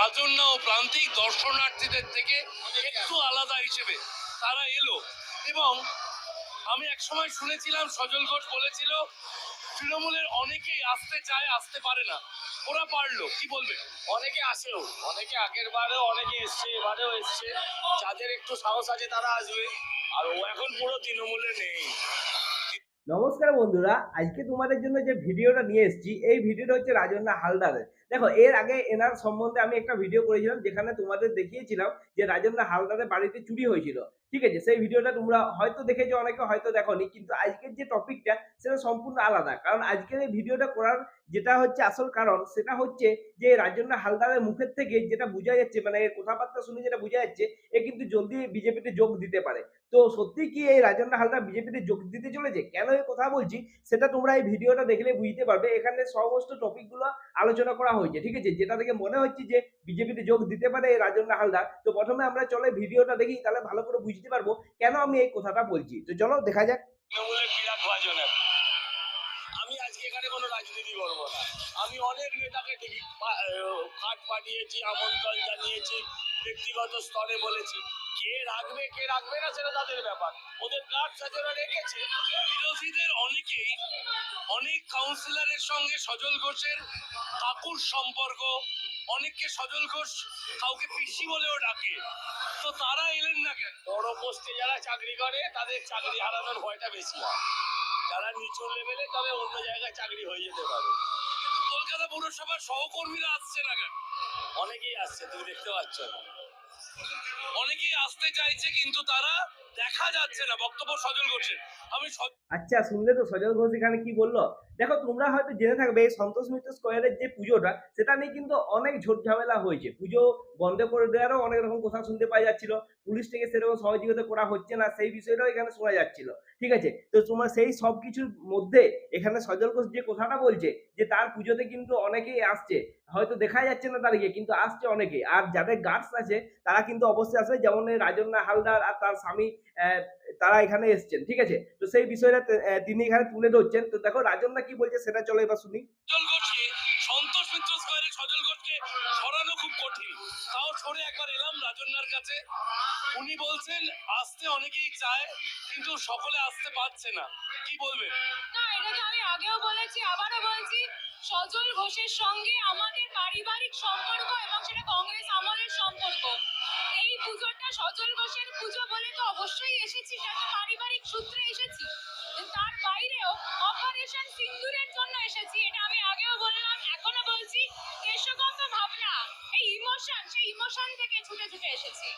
রাজন্য ও প্রান্তিক দর্শনার্থীদের থেকে একটু আলাদা হিসেবে তারা এলো। এবং আমি এক সময় শুনেছিলাম সজল ঘোষ বলেছিল তৃণমূলের অনেকেই আসতে চায় আসতে পারে না। ওরা পারল। কি বলবে? অনেকে আসেও। অনেকে আগের বারেও অনেকে এসছে এবারেও এসছে। যাদের একটু সাহস আছে তারা আসবে। আর ও এখন পুরো তৃণমূলে নেই। নমস্কার বন্ধুরা আজকে তোমাদের জন্য যে ভিডিওটা নিয়ে এসেছি এই ভিডিওটা হচ্ছে রাজন্না হালদারের। দেখো, এর আগে এনার সম্বন্ধে আমি একটা ভিডিও করেছিলাম, যেখানে তোমাদের দেখিয়েছিলাম যে রাজেন্দ্র হালদারের বাড়িতে চুরি হয়েছিল। ঠিক আছে? সেই ভিডিওটা তোমরা হয়তো দেখেছ, অনেকে হয়তো দেখোনি, কিন্তু আজকের যে টপিকটা সেটা সম্পূর্ণ আলাদা। কারণ আজকের এই ভিডিওটা করার যেটা হচ্ছে আসল কারণ, সেটা হচ্ছে যে রাজন্না হালদারের মুখের থেকে যেটা বোঝা যাচ্ছে মানে কথাবার্তা শুনে যেটা বোঝা যাচ্ছে, এ কিন্তু জলদি বিজেপিতে যোগ দিতে পারে। তো সত্যি কি এই রাজন্না হালদার বিজেপিতে যোগ দিতে চলেছে? কেন এই কথা বলছি? সেটা তোমরা এই ভিডিওটা দেখলে বুঝতে পারবে। এখানে সমস্ত টপিকগুলো আলোচনা করা হয়েছে, ঠিক আছে? যেটা থেকে মনে হচ্ছে যে বিজেপিতে যোগ দিতে পারে এই রাজন্না হালদার। তো প্রথমে আমরা চলে ভিডিওটা দেখি, তাহলে ভালো করে বুঝতে পারব কেন আমি এই কথাটা বলছি। তো চলো, দেখা যাক। আমি অনেক নেতাকে পাঠিয়েছি, আমন্ত্রণ জানিয়েছি, ব্যক্তিগত স্তরে বলেছি। কে রাখবে কে রাখবে না সেটা তাদের ব্যাপার। ওদের রেখেছে। বিরোধীদের অনেকেই, অনেক কাউন্সিলরের সঙ্গে সজল ঘোষের কাকুর সম্পর্ক, অনেককে সজল ঘোষ কাউকে পিসি বলেও ডাকে। তো তারা এলেন না কেন? বড় পোস্টে যারা চাকরি করে, তাদের চাকরি হারানোর ভয়টা বেশি। যারা নিচু লেভেলে তবে অন্য জায়গায় চাকরি হয়ে যেতে পারে। কলকাতা পৌরসভার সহকর্মীরা আসছে না কেন? অনেকেই আসছে, তুমি দেখতে পাচ্ছ অনেকেই আসতে চাইছে, কিন্তু তারা দেখা যাচ্ছে না। বক্তব্য সজল ঘোষের। আমি আচ্ছা শুনলে তো সজল ঘোষ এখানে কি বলল? দেখো, তোমরা হয়তো জেনে থাকবে এই সন্তোষ মিত্র স্কোয়ারের যে পুজোটা, সেটা নিয়ে কিন্তু অনেক ঝামেলা হয়েছে। পুজো বন্ধ করে দেওয়ারও অনেক রকম কথা শুনতে পাওয়া যাচ্ছিল। পুলিশ থেকে সেরকম সহযোগিতা করা হচ্ছে না, সেই বিষয়টাও এখানে শোনা যাচ্ছিল। ঠিক আছে? তো তোমার সেই সব কিছুর মধ্যে এখানে সজল ঘোষ যে কথাটা বলছে, যে তার পুজোতে কিন্তু অনেকেই আসছে। হয়তো দেখা যাচ্ছে না তাদেরকে, কিন্তু আসছে অনেকে আর যাদের গার্ডস আছে, তারা কিন্তু অবশ্যই আসবে। যেমন রাজন্না হালদার আর তার স্বামী তারা এখানে এসছেন ঠিক আছে? তো সেই বিষয়টা তিনি এখানে তুলে ধরছেন। তো দেখো রাজন্না কি বলছে সেটা চলো এবার শুনি। সন্তোষ মিত্র স্কোয়ারে সজল ঘোষকে সরানো খুব কঠিন। তাও সরে একবার এলাম রাজন্যার কাছে। উনি বলছেন আসতে অনেকেই চায় কিন্তু সকলে আসতে পারছে না। কি বলবেন? না এটা আমি আগেও বলেছি আবারও বলছি সজল ঘোষের সঙ্গে আমাদের পারিবারিক সম্পর্ক এবং সেটা কংগ্রেস আমলের সম্পর্ক। এই পুজোটা সজল ঘোষের পুজো বলে তো অবশ্যই এসেছি সেটা পারিবারিক সূত্রে এসেছি। তার বাইরেও অপারেশন সিন্দুরের জন্য এসেছি, এটা আমি আগেও বললাম, এখনও বলছি দেশগত ভাবনা। এই ইমোশন, সেই ইমোশন থেকে ছুটে ছুটে এসেছি।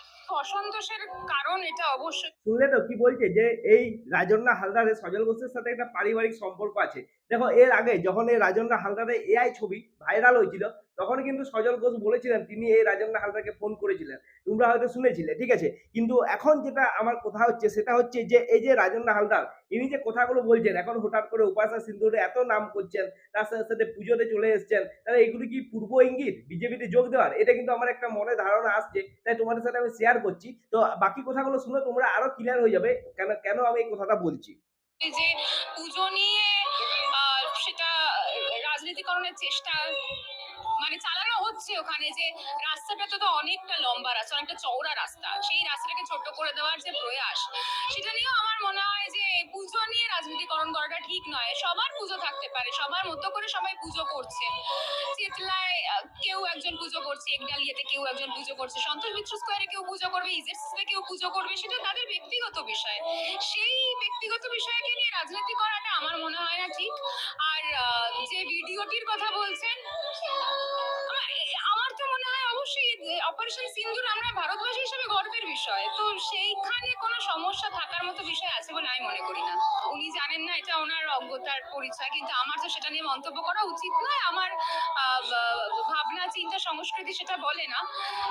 অসন্তোষের কারণ এটা অবশ্যই শুনলে তো কি বলছে যে এই রাজন্না হালদারের সজল ঘোষের সাথে একটা পারিবারিক সম্পর্ক আছে। দেখো, এর আগে যখন এই রাজন্না হালদারের এআই ছবি ভাইরাল হয়েছিল, তখন কিন্তু সজল ঘোষ বলেছিলেন, তিনি এই রাজন্না হালদারকে ফোন করেছিলেন। তোমরা হয়তো শুনেছিলে, ঠিক আছে? কিন্তু এখন যেটা আমার কথা হচ্ছে, সেটা হচ্ছে যে এই যে রাজন্না হালদার, ইনি যে কথাগুলো বলছেন, এখন হঠাৎ করে উপাসা সিন্ধুরে এত নাম করছেন, তার সাথে সাথে পুজোতে চলে এসছেন তাহলে এগুলো কি পূর্ব ইঙ্গিত? বিজেপিতে যোগ দেওয়ার? এটা কিন্তু আমার একটা মনে ধারণা আসছে, তাই তোমাদের সাথে আমি শেয়ার করছি। তো বাকি কথাগুলো শুনে তোমরা আরও ক্লিয়ার হয়ে যাবে, কেন কেন আমি এই কথাটা বলছি? যে পুজো নিয়ে সেটা, রাজনীতিকরণের চেষ্টা মানে চালানো হচ্ছে ওখানে যে রাস্তাটা তো অনেকটা লম্বা রাস্তা, অনেকটা চওড়া রাস্তা। সেই রাস্তাটাকে ছোট করে দেওয়ার যে প্রয়াস, সেটা নিয়েও আমার মনে হয় যে পুজো নিয়ে রাজনীতিকরণ করাটা ঠিক নয়। সবার পুজো থাকতে পারে, সবার মতো করে সবাই পুজো করছে। চেতলায় কেউ একজন পুজো করছে, একডালিয়াতে কেউ একজন পুজো করছে, সন্তোষ মিত্র স্কোয়ারে কেউ পুজো করবে ইজেটসে কেউ পুজো করবে, সেটা তাদের ব্যক্তিগত বিষয়। সেই ব্যক্তিগত বিষয়কে নিয়ে রাজনীতি করাটা আমার মনে হয় না ঠিক। আর যে ভিডিওটির কথা বলছেন অবশ্যই অপারেশন সিন্দুর আমরা ভারতবাসী হিসেবে গর্বের বিষয়। তো সেইখানে কোনো সমস্যা থাকার মতো বিষয় আছে বলে আমি মনে করি না। উনি জানেন না এটা ওনার অজ্ঞতার পরিচয়, কিন্তু আমার তো সেটা নিয়ে মন্তব্য করা উচিত নয়। আমার ভাবনা, চিন্তা, সংস্কৃতি সেটা বলে না।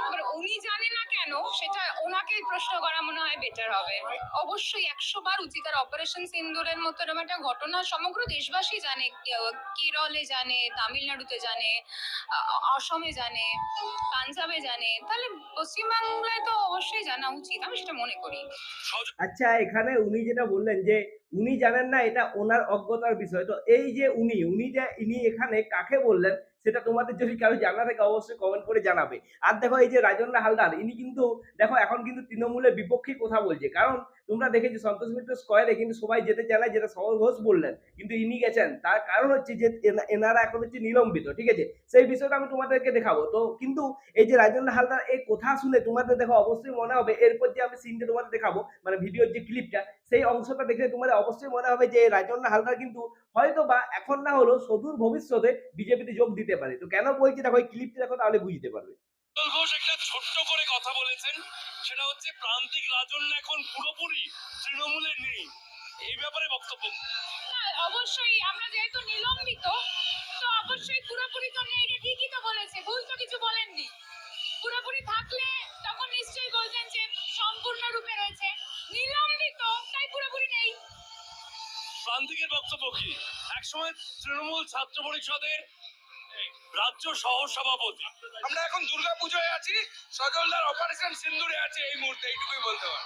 এবার উনি জানেন না কেন সেটা ওনাকে প্রশ্ন করা মনে হয় বেটার হবে। অবশ্যই একশো বার উচিত। আর অপারেশন সিন্দুরের মতো এরকম একটা ঘটনা সমগ্র দেশবাসী জানে। কেরলে জানে, তামিলনাড়ুতে জানে অসমে জানে পাঞ্জাবে জানে, তাহলে পশ্চিমবাংলায় তো অবশ্যই জানা উচিত, আমি সেটা মনে করি। আচ্ছা এখানে উনি যেটা বললেন যে উনি জানেন না, এটা ওনার অজ্ঞতার বিষয়। তো এই যে উনি উনি যে, ইনি এখানে কাকে বললেন, সেটা তোমাদের যদি কারও জানা থাকে, অবশ্যই কমেন্ট করে জানাবে। আর দেখো এই যে রাজন্না হালদার, ইনি কিন্তু, দেখো এখন কিন্তু তৃণমূলের বিপক্ষে কথা বলছে। কারণ তোমরা দেখেছ, সন্তোষ মিত্র স্কোয়ারে কিন্তু সবাই যেতে চায় যেটা সহজ ঘোষ বললেন। কিন্তু ইনি গেছেন, তার কারণ হচ্ছে যে এনারা এখন হচ্ছে নিলম্বিত, ঠিক আছে? সেই বিষয়টা আমি তোমাদেরকে দেখাবো। তো কিন্তু এই যে রাজন্না হালদার, এই কথা শুনে তোমাদের দেখো অবশ্যই মনে হবে, এরপর যে আমি সিনটা তোমাদের দেখাবো মানে ভিডিওর যে ক্লিপটা সেই অংশটা দেখলে তোমাদের অবশ্যই মনে হবে যে রাজন্না হালদার কিন্তু হয়তো বা এখন না হলেও সুদূর ভবিষ্যতে বিজেপিতে যোগ দিতে পারে। তো কেন বলছি দেখো এই ক্লিপটা দেখো তাহলে বুঝতে পারবে। সজল ঘোষ একটা ছোট্ট করে কথা বলেছেন সেটা হচ্ছে প্রান্তিক রাজন্য এখন পুরোপুরি তৃণমূলে নেই। এই ব্যাপারে বক্তব্য। না, অবশ্যই আমরা যেহেতু নিলম্বিত তো অবশ্যই পুরোপুরি তো নেই এটা ঠিকই তো বলেছে ভুল তো কিছু বলেননি। পুরোপুরি থাকলে তখন নিশ্চয়ই বলতেন যে সম্পূর্ণ রূপে রয়েছে। নিলম্বিত তাই পুরোপুরি নেই। প্রান্তিকের বক্তব্য কি? একসময় তৃণমূল ছাত্র পরিষদের রাজ্য সহ সভাপতি আমরা এখন দুর্গা পুজোয় আছি সজলদার অপারেশন সিন্দুরে আছে এই মুহূর্তে এইটুকুই বলতে পারি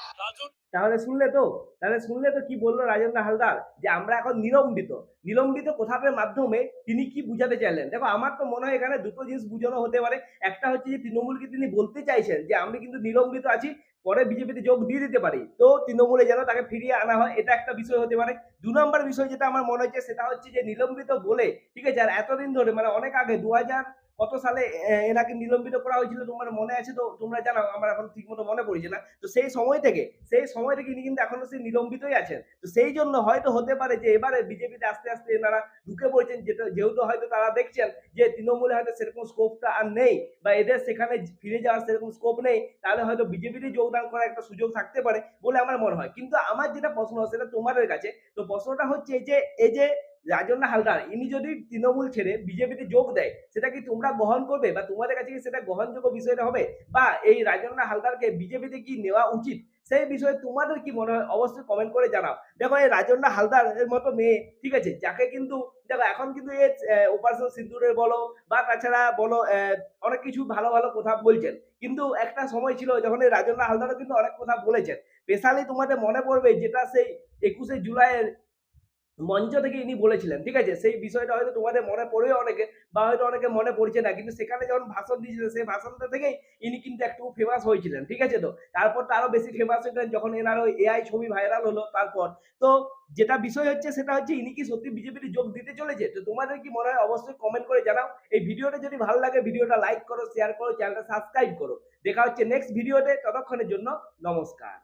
তাহলে শুনলে তো তাহলে শুনলে তো কি বলল রাজেন্দ্র হালদার? যে আমরা এখন নিলম্বিত। নিলম্বিত কথাটার মাধ্যমে তিনি কি বুঝাতে চাইলেন? দেখো আমার তো মনে হয় এখানে দুটো জিনিস বুঝানো হতে পারে। একটা হচ্ছে যে তৃণমূলকে তিনি বলতে চাইছেন যে আমি কিন্তু নিলম্বিত আছি পরে বিজেপিতে যোগ দিয়ে দিতে পারি। তো তৃণমূলে যেন তাকে ফিরিয়ে আনা হয়, এটা একটা বিষয় হতে পারে। দু নম্বর বিষয় যেটা আমার মনে হচ্ছে, সেটা হচ্ছে যে নিলম্বিত বলে, ঠিক আছে? আর এতদিন ধরে মানে অনেক আগে, দু হাজার কত সালে এনাকে নিলম্বিত করা হয়েছিল তোমার মনে আছে তো? তোমরা জানো, আমার এখন ঠিক মতো মনে পড়ছে না। তো সেই সময় থেকে, সেই সময় থেকে ইনি কিন্তু এখনও সেই নিলম্বিতই আছেন। তো সেই জন্য হয়তো হতে পারে যে এবারে বিজেপিতে আস্তে আস্তে এনারা ঢুকে পড়েছেন। যেটা, যেহেতু হয়তো তারা দেখছেন যে তৃণমূলে হয়তো সেরকম স্কোপটা আর নেই বা এদের সেখানে ফিরে যাওয়ার সেরকম স্কোপ নেই, তাহলে হয়তো বিজেপিতে যোগদান করার একটা সুযোগ থাকতে পারে বলে আমার মনে হয়। কিন্তু আমার যেটা প্রশ্ন সেটা তোমাদের কাছে। তো প্রশ্নটা হচ্ছে যে, এই যে রাজন্না হালদার, ইনি যদি তৃণমূল ছেড়ে বিজেপিতে যোগ দেয়, সেটা কি তোমরা গ্রহণ করবে বা তোমাদের কাছে কি সেটা গ্রহণযোগ্য বিষয়টা হবে? বা এই রাজন্না হালদারকে বিজেপিতে কি নেওয়া উচিত? সেই বিষয়ে তোমাদের কি মনে হয়? অবশ্যই কমেন্ট করে জানাও। দেখো, এই রাজন্না হালদার এর মতো মেয়ে, ঠিক আছে? যাকে কিন্তু, দেখো, এখন কিন্তু এই অপারেশন সিন্দুরের বলো বা তাছাড়া বলো অনেক কিছু ভালো ভালো কথা বলছেন। কিন্তু একটা সময় ছিল যখন এই রাজন্না হালদারও কিন্তু অনেক কথা বলেছেন। স্পেশালি তোমাদের মনে পড়বে যেটা সেই একুশে জুলাইয়ের মঞ্চ থেকে ইনি বলেছিলেন, ঠিক আছে? সেই বিষয়টা হয়তো তোমাদের মনে পড়বে অনেকে বা হয়তো অনেকে মনে পড়ছে না, কিন্তু সেখানে যখন ভাষণ দিয়েছিলেন, সেই ভাষণটা থেকেই ইনি কিন্তু একটু ফেমাস হয়েছিলেন, ঠিক আছে তো? তারপর তো আরও বেশি ফেমাস হয়েছিলেন যখন এনার ওই এআই ছবি ভাইরাল হলো তারপর। তো যেটা বিষয় হচ্ছে সেটা হচ্ছে ইনি কি সত্যি বিজেপিতে যোগ দিতে চলেছে? তো তোমাদের কি মনে হয় অবশ্যই কমেন্ট করে জানাও। এই ভিডিওটা যদি ভালো লাগে, ভিডিওটা লাইক করো শেয়ার করো চ্যানেলটা সাবস্ক্রাইব করো। দেখা হচ্ছে নেক্সট ভিডিওতে ততক্ষণের জন্য নমস্কার।